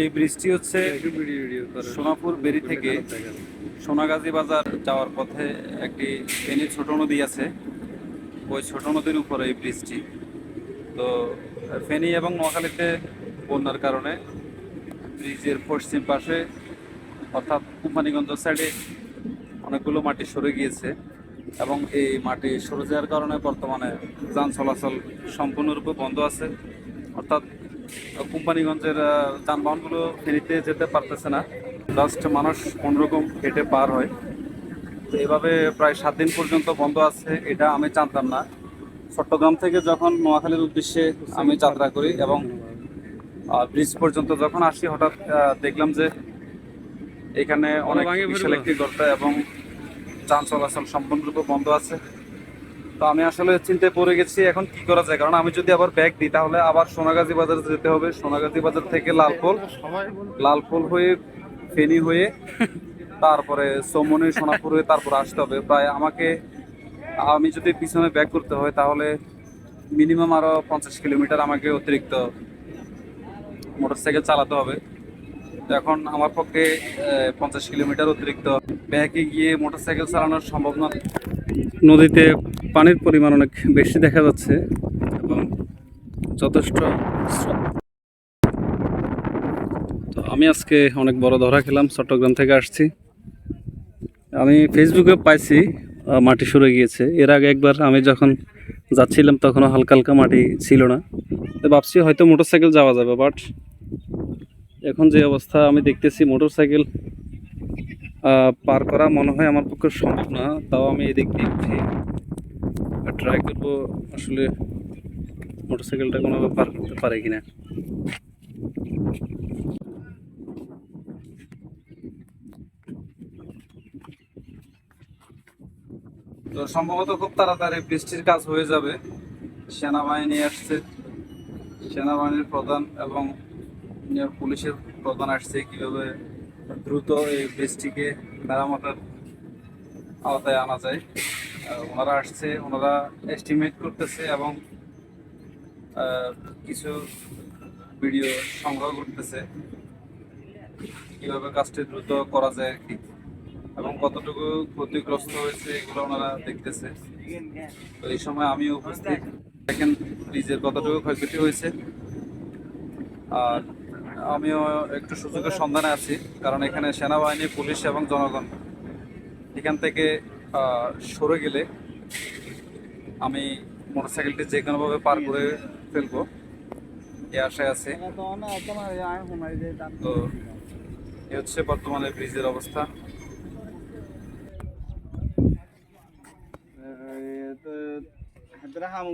এই ব্রিজটি হচ্ছে সোনাপুর বেরি থেকে সোনাগাজী বাজার যাওয়ার পথে একটি ফেনী ছোট নদী আছে। ওই ছোট নদীর উপরে এই ব্রিজটি তো, ফেনী এবং নোয়াখালীতে বন্যার কারণে ব্রিজের পশ্চিম পাশে অর্থাৎ কোম্পানিগঞ্জ সাইডে অনেকগুলো মাটি সরে গিয়েছে এবং এই মাটি সরে যাওয়ার কারণে বর্তমানে যান চলাচল সম্পূর্ণরূপে বন্ধ আছে। অর্থাৎ কোম্পানিগঞ্জের যানবাহনগুলো ফেরিতে যেতে পারতেছে না। জাস্ট মানুষ কোনোরকম হেঁটে পার হয়। তো এভাবে প্রায় সাত দিন পর্যন্ত বন্ধ আছে এটা আমি জানতাম না। চট্টগ্রাম থেকে যখন নোয়াখালীর উদ্দেশ্যে আমি যাত্রা করি এবং ব্রিজ পর্যন্ত যখন আসি হঠাৎ দেখলাম যে এখানে অনেক বিশাল একটি গর্ত এবং যান চলাচল সম্পূর্ণরূপে বন্ধ আছে। তো আমি আসলে চিন্তায় পড়ে গেছি, এখন কি করা যায়? কারণ আমি যদি আবার ব্যাগ দিই, তাহলে আবার সোনাগাজী বাজার যেতে হবে। সোনাগাজী বাজার থেকে লালপোল লালপোল হয়ে, ফেনী হয়ে, তারপরে সোমনি সোনাপুর হয়ে তারপর আসতে হবে। প্রায় আমাকে, আমি যদি পিছনে ব্যাক করতে হয়, তাহলে মিনিমাম আরও পঞ্চাশ কিলোমিটার আমাকে অতিরিক্ত মোটরসাইকেল চালাতে হবে। এখন আমার পক্ষে পঞ্চাশ কিলোমিটার অতিরিক্ত। ব্যাকে গিয়ে মোটরসাইকেল চালানো সম্ভব না। নদীতে পানির পরিমাণ অনেক বেশি দেখা যাচ্ছে এবং যথেষ্ট তো আমি আজকে অনেক বড় ধরা খেলাম, চট্টগ্রাম থেকে আসছি। আমি ফেসবুকে পাইছি মাটি সরে গিয়েছে। এর আগে একবার আমি যখন যাচ্ছিলাম তখনও হালকা হালকা মাটি ছিল না। তো ভাবছি হয়তো মোটরসাইকেল যাওয়া যাবে বাট এখন যে অবস্থা, আমি দেখতেছি মোটরসাইকেল পার করা মনে হয় আমার পক্ষে সম্ভব না, তাও আমি এদিক দিয়ে উঠি ট্রাই করব আসলে মোটরসাইকেলটা কোনোভাবে পার করতে পারে কিনা। তো সম্ভবত খুব তাড়াতাড়ি বৃষ্টির কাজ হয়ে যাবে। সেনাবাহিনী আসছে। সেনাবাহিনীর প্রধান এবং পুলিশের প্রধান আসছে কীভাবে দ্রুত এই বৃষ্টিকে মেরামতের আওতায় আনা যায়। ওনারা আসছে, ওনারা এস্টিমেট করতেছে এবং কিছু ভিডিও সংগ্রহ করতেছে। কীভাবে কাজটি দ্রুত করা যায় কি। এবং কতটুকু ক্ষতিগ্রস্ত হয়েছে এগুলো ওনারা দেখতেছে। তো এই সময় আমি উপস্থিত। দেখেন ব্রিজের কতটুকু ক্ষয়ক্ষতি হয়েছে। আর আমিও একটু সুযোগের সন্ধানে আছি, কারণ এখানে সেনাবাহিনী, পুলিশ এবং জনগণ। এখান থেকে সরে গেলে আমি মোটরসাইকেলটি যে কোনোভাবে পার করে ফেলব, এ আশায় আছে। তো এ হচ্ছে বর্তমানে ব্রিজের অবস্থা। হামু